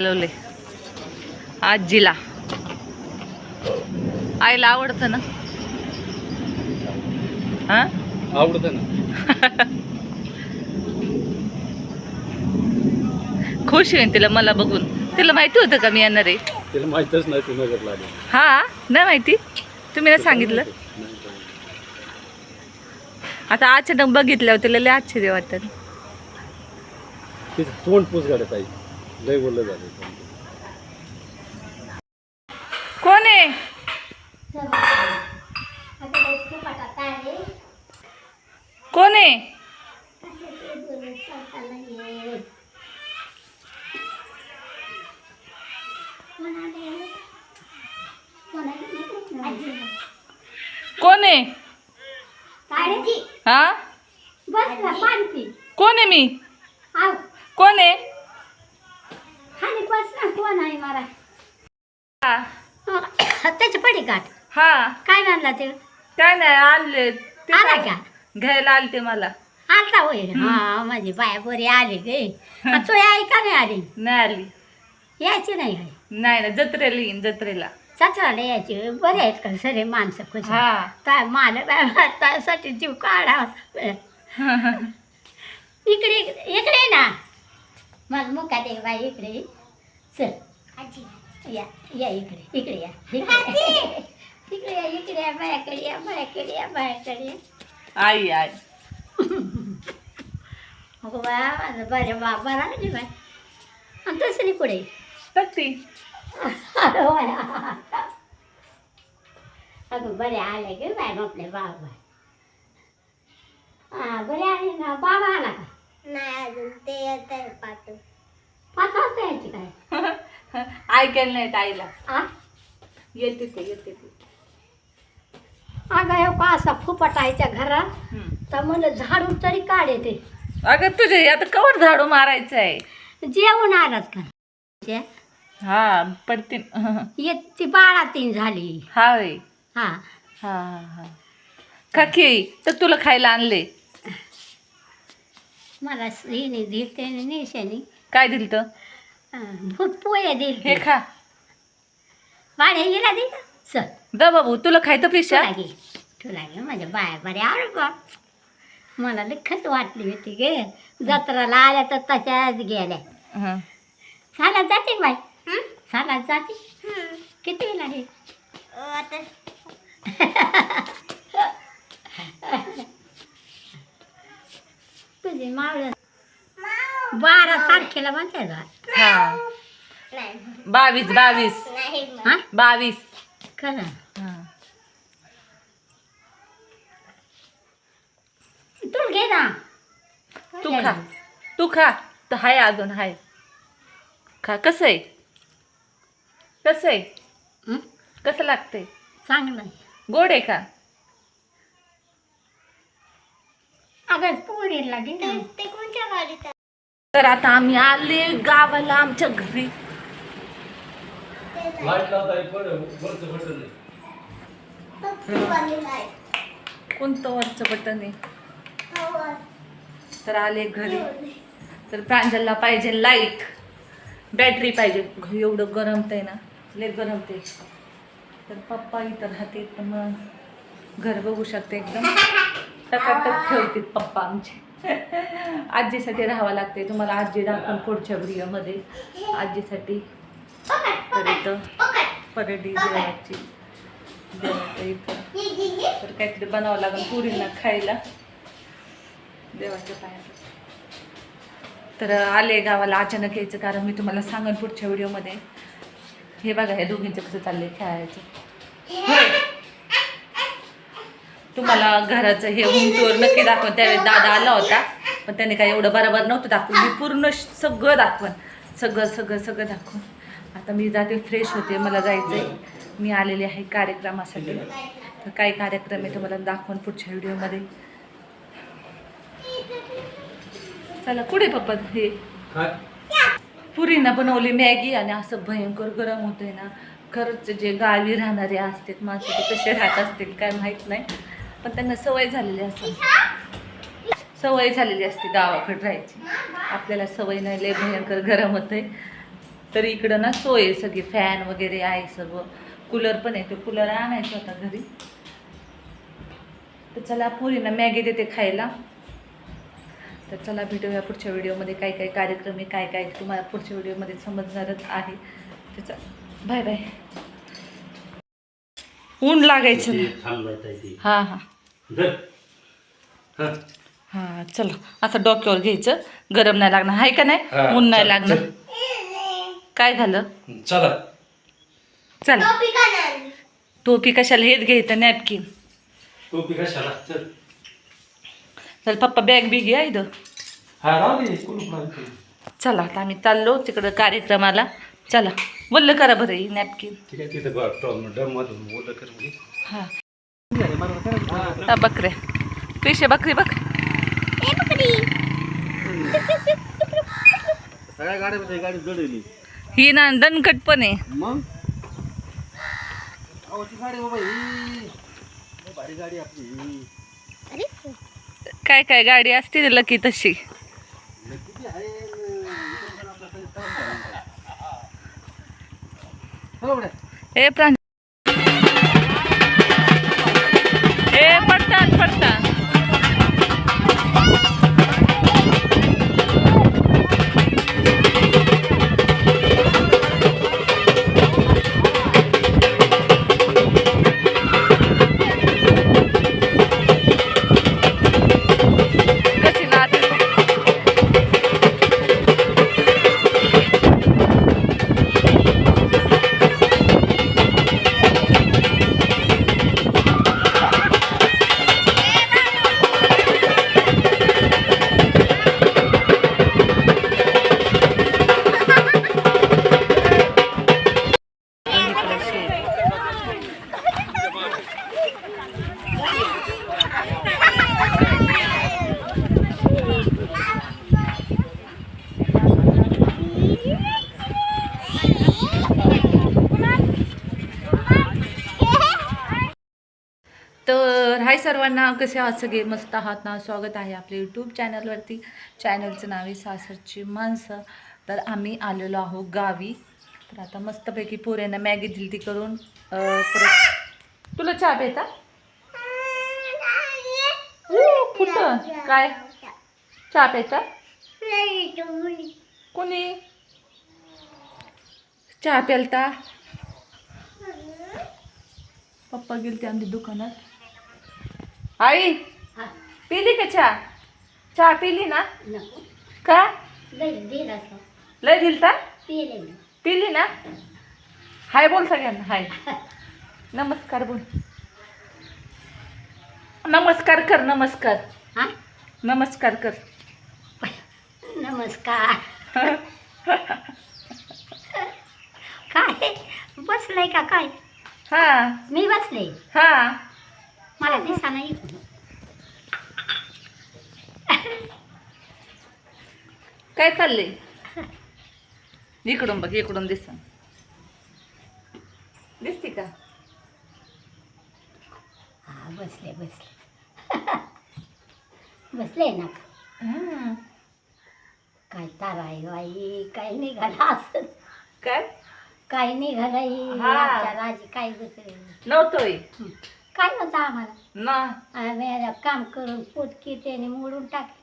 बोलवले आजीला. आईला आवडतं ना? हा? आवडतं ना. खुश होईन तिला मला बघून. तिला माहिती होतं का मी येणार आहे? तिला माहीतच नाही तू नगरला आली. हा? नाही माहिती? तुम्ही नाही सांगितलं. आता अचानक बघितल्यावर तिला लय आश्चर्य वाटत. तिचं तोंड पूस गाड्यात आई लय बोललं झालं कोण आहे? कोण आहे? कोण आहे? हा? कोण आहे मी? कोण आहे? हा. त्याची पडी काट हा काय म्हणला ते? काय नाही आले ते आला काय- का? घ्यायला आलते मला. आलता होय? हा माझी बाया बरी आली गे. तू याय का नाही आली? नाही आली. यायची नाही काय नाही ना जत्रेला येईन जत्रेला. चत्राला यायची. बरे आहेत का सरे माणसं खुश? हा. काय मालक त्यासाठी जीव काढा. इकडे इकडे ये ना. मग मुका दे बाई इकडे. चल. या या इकडे इकडे या. इकडे इकडे या इकडे या बायाकडे या बायाकडे या बायाकडे या. आई आई. अगो बा माझं बरे बा बरा लागली बाय. आणि दुसरी पुढे तक्ती अगं बरे आले गे बाय आपले बाबा हा बरे आले ना बाबा आला का? नाही अजून ते येत आहे पाहतो पाच वाजता यायची काय ऐकायला नाहीत आईला. आ? येते ते येते ते. अगं हे का असा फुपटायच्या घरात. हम्म. तर मला झाडून तरी काढते अगं तुझे आता कवर झाडू मारायचं आहे. जेवण आलात का? जे- हा पडते ये ती बाळा तीन झाली. हा होय. हा. हा हा. हा काकी तर तुला खायला आणले. मला हिने दिलते निशाने काय दिल तर भूत पोहे हे दिलते खा. वाढे गेला दे चल. द बाबू तुला खायचं पिशा तुला घे. तुला घे माझ्या बाया बऱ्या आवड बा मला लिखत वाटली होती गे. जत्राला आल्या तर तशाच गेल्या. हं. सालात जाते बाई? सालात जाते? किती वेळ तुझी मावळ. बारा तारखेला म्हणते हा. नाही बावीस बावीस. नाही हा? बावीस. खरं हा. तू घे ना. तू खा. तू खा. तर हाय अजून हाय. खा. कसं आहे? कसं आहे? हं? कसं लागतंय? चांगलं गोड आहे का? अगं पोरीला ते कोणत्या गाडीत? तर आता आम्ही आले गावाला आमच्या घरी. लाइट लावता येत पण वरचं बटन नाही फक्त वाली light. कोणतं वरचं बटन आहे. तर आले घरी. तर प्रांजलला पाहिजे लाइट. बॅटरी पाहिजे. घरी एवढं गरमतंय ना लय गरमते तर पप्पा इथं राहते तर मग घर बघू शकते एकदम. टकाटक ठेवतील पप्पा आमचे. आजीसाठी राहावं लागते तुम्हाला आजी दाखवून पुढच्या व्हिडिओमध्ये. आजीसाठी इथं परडी देवाची इथं. तर काहीतरी बनावं लागेल पुरीला खायला. देवाच्या पायात तर आले गावाला अचानक यायचं कारण मी तुम्हाला सांगन पुढच्या व्हिडिओमध्ये. हे बघा हे दोघींचं कसं चाललंय खेळायचं. तुम्हाला घराचं हे उंचीवर नक्की दाखवून. त्यावेळेस दादा आला होता पण त्याने काय एवढं बरोबर नव्हतं दाखवून मी पूर्ण सगळं दाखवण सगळं सगळं सगळं दाखवून. आता मी जाते फ्रेश होते मला जायचं आहे मी आलेले आहे कार्यक्रमासाठी. तर काही कार्यक्रम आहे तुम्हाला दाखवून पुढच्या व्हिडिओमध्ये? चला कुठे पप्पा हे? काय? पुरीनं बनवली मॅगी आणि असं भयंकर गरम होतंय ना. खरंच जे गावी राहणारे असतात माणसं ते कसे राहत असतील काय माहीत नाही. पण त्यांना सवय झालेली असते. सवय झालेली असते गावाकडे राहायची. आपल्याला सवय नाही लय भयंकर गरम होतंय. तर इकडं ना सोय सगळी फॅन वगैरे आहे सर्व. कूलर पण आहे ते कूलर आणायचं होता घरी. तर चला पुरीना मॅगी देते खायला. तर चला भेटूया पुढच्या व्हिडिओमध्ये काय काय कार्यक्रम आहे काय काय तुम्हाला पुढच्या व्हिडिओमध्ये समजणारच आहे. त्याचा बाय बाय ऊन लागायचं हां हां हा. हां. चला. आता डोक्यावर घ्यायचं. गरम नाही लागणार. आहे का हा, नाही ऊन नाही लागणार. काय झालं? चला. चला. टोपी का नाही टोपी कशाला? हेच घ्यायचं नॅपकिन. टोपी कशाला? चल. चल पप्पा बॅग बी घ्या इथं. हा. चला आता आम्ही चाललो तिकडं कार्यक्रमाला. चला वल्ल करा बरं ही नॅपकिन ठीक आहे तिथं ओलं कर म्हणजे. हां. हा, बकऱ्या पिशे बकरी बघ. ए बकरी. सगळ्या गाड्या गाडी जडवली ही ना दणकट पण आहे. मग? अहो ती गाडी बाबा ही. लय भारी गाडी आपली. ही अरे काय काय गाडी असते लकी तशी लय किती आहे न, इकडून पण आपला तरी ताण झाला. चला बड्या. सर्वांना कसे आहात? सगळे मस्त आहात ना? स्वागत आहे आपल्या यूट्यूब चॅनलवरती चॅनलचं नाव आहे सासरची माणसं. तर आम्ही आलेलो आहोत गावी. तर आता मस्तपैकी पोऱ्यांना मॅगी दिली ती करून परत तुला चहा पेता कुठं? काय? चहा पेता कोणी? चहा प्यालता? पप्पा गेलते आमच्या दुकानात. आई पिली का चहा? चहा पिली ना? का? लय दिलता? पिली ना? हाय बोल सगळ्यांना हाय. नमस्कार बोल. नमस्कार कर नमस्कार. हा? नमस्कार कर. नमस्कार. काय? बसलंय का काय? हा. मी बसले? हा. मला दिसा नाही काय चाललंय इकडून बघ इकडून दिस दिसते का? हा बसले बसले. बसले ना. काय ताराय बाई काय निघाला असं काय? काय निघालाय हा. आमच्या राजी काय दुसरे? नव्हतोय. काय होतं आम्हाला? ना. आम्ही काम करून पोटकी त्याने मोडून टाकले.